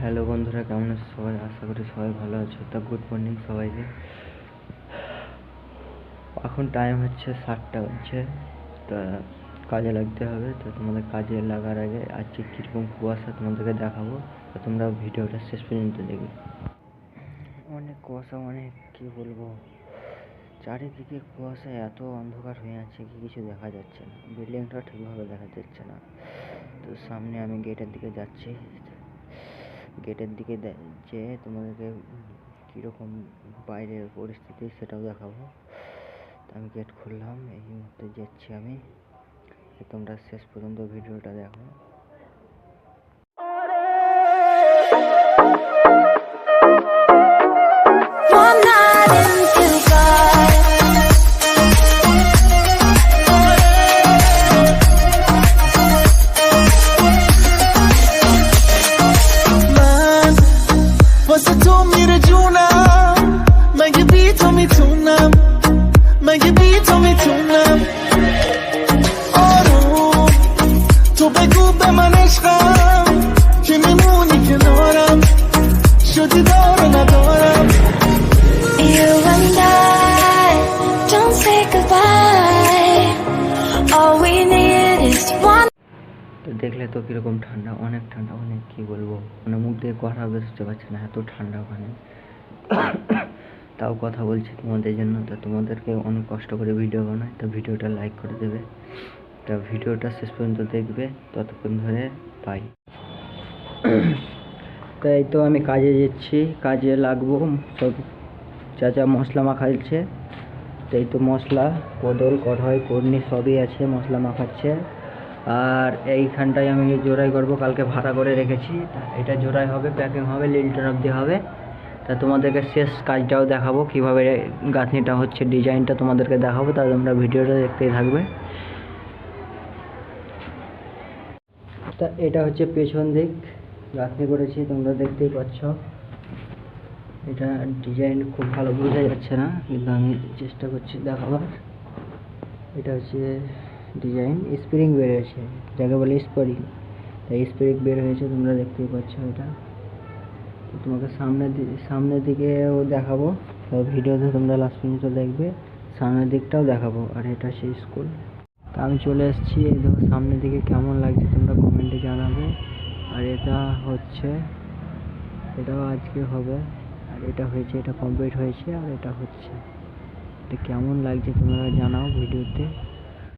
Hello বন্ধুরা, কেমন আছো সবাই? আশা করি সবাই ভালো আছো। তা গুড মর্নিং সবাইকে। এখন টাইম হচ্ছে সাতটা হচ্ছে তা কাজে লাগতে হবে। তো তোমাদের কাজে লাগার আগে আজকে কীরকম কুয়াশা তোমাদেরকে দেখাবো। তো তোমরা ভিডিওটা শেষ পর্যন্ত দেখবে। অনেক কুয়াশা, অনেক কী বলব? চারিদিকে কুয়াশা, এত অন্ধকার হয়ে আছে কি কিছু দেখা যাচ্ছে না। বিল্ডিংটা ঠিকভাবে দেখা যাচ্ছে না। তো সামনে আমি গেটের দিকে যাচ্ছি। গেটের দিকে যেয়ে তোমাদেরকে কীরকম বাইরের পরিস্থিতি সেটাও দেখাবো। তো আমি গেট খুললাম, এই মুহূর্তে যাচ্ছি আমি। তোমরা শেষ পর্যন্ত ভিডিওটা দেখো। তো দেখলে তো কীরকম ঠান্ডা, অনেক ঠান্ডা, অনেক কী বলব? মানে মুখ দিয়ে কথা বেরোতে পারছে না, এত ঠান্ডা ওখানে। তাও কথা বলছি তোমাদের জন্য। তা তোমাদেরকে অনেক কষ্ট করে ভিডিও বানাই, তো ভিডিওটা লাইক করে দেবে। তা ভিডিওটা শেষ পর্যন্ত দেখবে, ততক্ষণ ধরে পাই তো এই তো আমি কাজে যাচ্ছি, কাজে লাগবো, সব চাচা মশলা মাখাচ্ছে তো এই তো মশলা কদল কড়াই, কর্নি সবই আছে, মশলা মাখাচ্ছে আর এইখানটায় আমি জোড়াই করব, কালকে ভাড়া করে রেখেছি। এটা জোড়াই হবে প্যাকিং হবে লিল্টন অবধি হবে। তা তোমাদেরকে শেষ কাজটাও দেখাবো, কীভাবে গাঁথনিটা হচ্ছে, ডিজাইনটা তোমাদেরকে দেখাবো, তা তোমরা ভিডিওটা দেখতেই থাকবে। তা এটা হচ্ছে পেছন দিক, গাঁথনি করেছি, তোমরা দেখতেই পাচ্ছ। এটা ডিজাইন খুব ভালো বোঝা যাচ্ছে না, কিন্তু আমি চেষ্টা করছি দেখাবার। এটা হচ্ছে ডিজাইন স্প্রিং বের হয়েছে, যাকে বলে স্প্রিং। তাই স্প্রিং বের হয়েছে, তোমরা দেখতেই পাচ্ছ এটা। তোমাকে সামনের সামনের দিকেও দেখাবো। তো ভিডিওতে তোমরা লাস্ট পর্যন্ত দেখবে, সামনের দিকটাও দেখাবো, আর এটা সেই স্কুল তা আমি চলে এসেছি, এই দেখো সামনের দিকে কেমন লাগছে তোমরা কমেন্টে জানাবে। আর এটা হচ্ছে, এটাও আজকে হবে, আর এটা হয়েছে, এটা কমপ্লিট হয়েছে, আর এটা হচ্ছে। এটা কেমন লাগছে তোমরা জানাও ভিডিওতে।